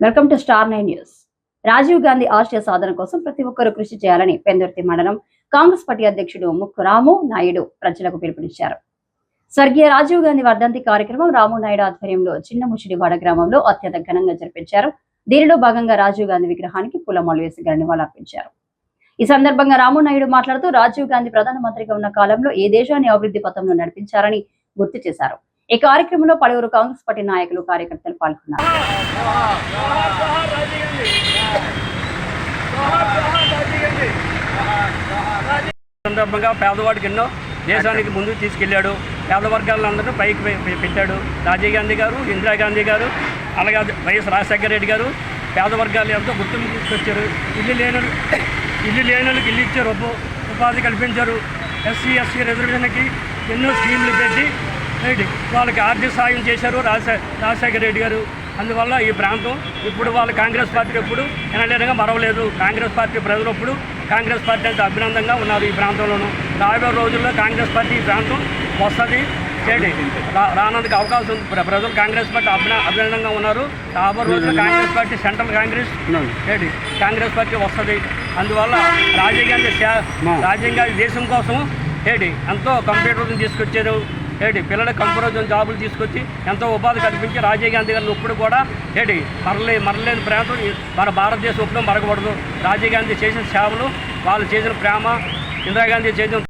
Welcome to star nine news. Rajiv Gandhi ఆశయ సాధన కోసం ప్రతి ఒక్కరూ కృషి చేయాలని పెందుర్తి మండలం కాంగ్రెస్ పార్టీ అధ్యక్షుడు ముక్కు రాము నాయుడు ప్రజలకు పిలుపునిచ్చారు. స్వర్గీయ రాజీవ్ గాంధీ వర్ధంతి కార్యక్రమం రాము నాయుడు ఆధ్వర్యంలో చిన్న ముషిడివాడ గ్రామంలో అత్యంత ఘనంగా జరిపించారు. దీనిలో భాగంగా రాజీవ్ గాంధీ విగ్రహానికి పూలమాలు వేసి ఘన నివాళులర్పించారు ఈ సందర్భంగా రాము నాయుడు మాట్లాడుతూ రాజీవ్ గాంధీ ప్రధానమంత్రిగా ఉన్న కాలంలో ఏ దేశాన్ని అభివృద్ధి పథంలో నడిపించారని గుర్తు చేశారు. ఈ కార్యక్రమంలో పలువురు కాంగ్రెస్ పార్టీ నాయకులు కార్యకర్తలు పాల్గొన్నారు. సందర్భంగా పేదవాడికి ఎన్నో దేశానికి ముందుకు తీసుకెళ్ళాడు. పేద వర్గాలందరూ పైకి పెట్టాడు. రాజీవ్ గాంధీ గారు ఇందిరాగాంధీ గారు అలాగే వైఎస్ రాజశేఖర రెడ్డి గారు పేద వర్గాలు ఎంతో గుర్తింపు తీసుకొచ్చారు. ఇల్లు లేని ఇల్లు లేనులకు ఇల్లు ఇచ్చారు. ఉపాధి కల్పించారు. ఎస్సీ ఎస్సీ రిజర్వేషన్కి ఎన్నో స్కీములు పెట్టి రైట్ వాళ్ళకి ఆర్థిక సాయం చేశారు రాజశే రాజశేఖర రెడ్డి గారు. అందువల్ల ఈ ప్రాంతం ఇప్పుడు వాళ్ళు కాంగ్రెస్ పార్టీ ఎప్పుడు ఎనలేనగా మరవలేదు. కాంగ్రెస్ పార్టీ ప్రజలు ఇప్పుడు కాంగ్రెస్ పార్టీ అంటే అభినందంగా ఉన్నారు ఈ ప్రాంతంలోనూ. రాబోయే రోజుల్లో కాంగ్రెస్ పార్టీ ఈ ప్రాంతం వస్తుంది. చేయండి. రానందుకు అవకాశం ఉంది. ప్ర- ప్రజలు కాంగ్రెస్ పార్టీ అభిన అభినందంగా ఉన్నారు. రాబోయే రోజుల్లో కాంగ్రెస్ పార్టీ సెంట్రల్ కాంగ్రెస్ ఏంటి కాంగ్రెస్ పార్టీ వస్తుంది. అందువల్ల రాజీవ్ గాంధీ గాంధీ దేశం కోసం ఏంటి ఎంతో కంప్యూటర్ని తీసుకొచ్చారు. ఏంటి పిల్లల కంపెనీ జాబులు తీసుకొచ్చి ఎంతో ఉపాధి కల్పించి రాజీవ్ గాంధీ గారిని ఇప్పుడు కూడా ఏంటి మరలే మరలేని ప్రాంతం మన భారతదేశం ఎప్పుడూ మరగబడదు రాజీవ్ గాంధీ చేసిన సేవలు వాళ్ళు చేసిన ప్రేమ ఇందిరాగాంధీ చేసిన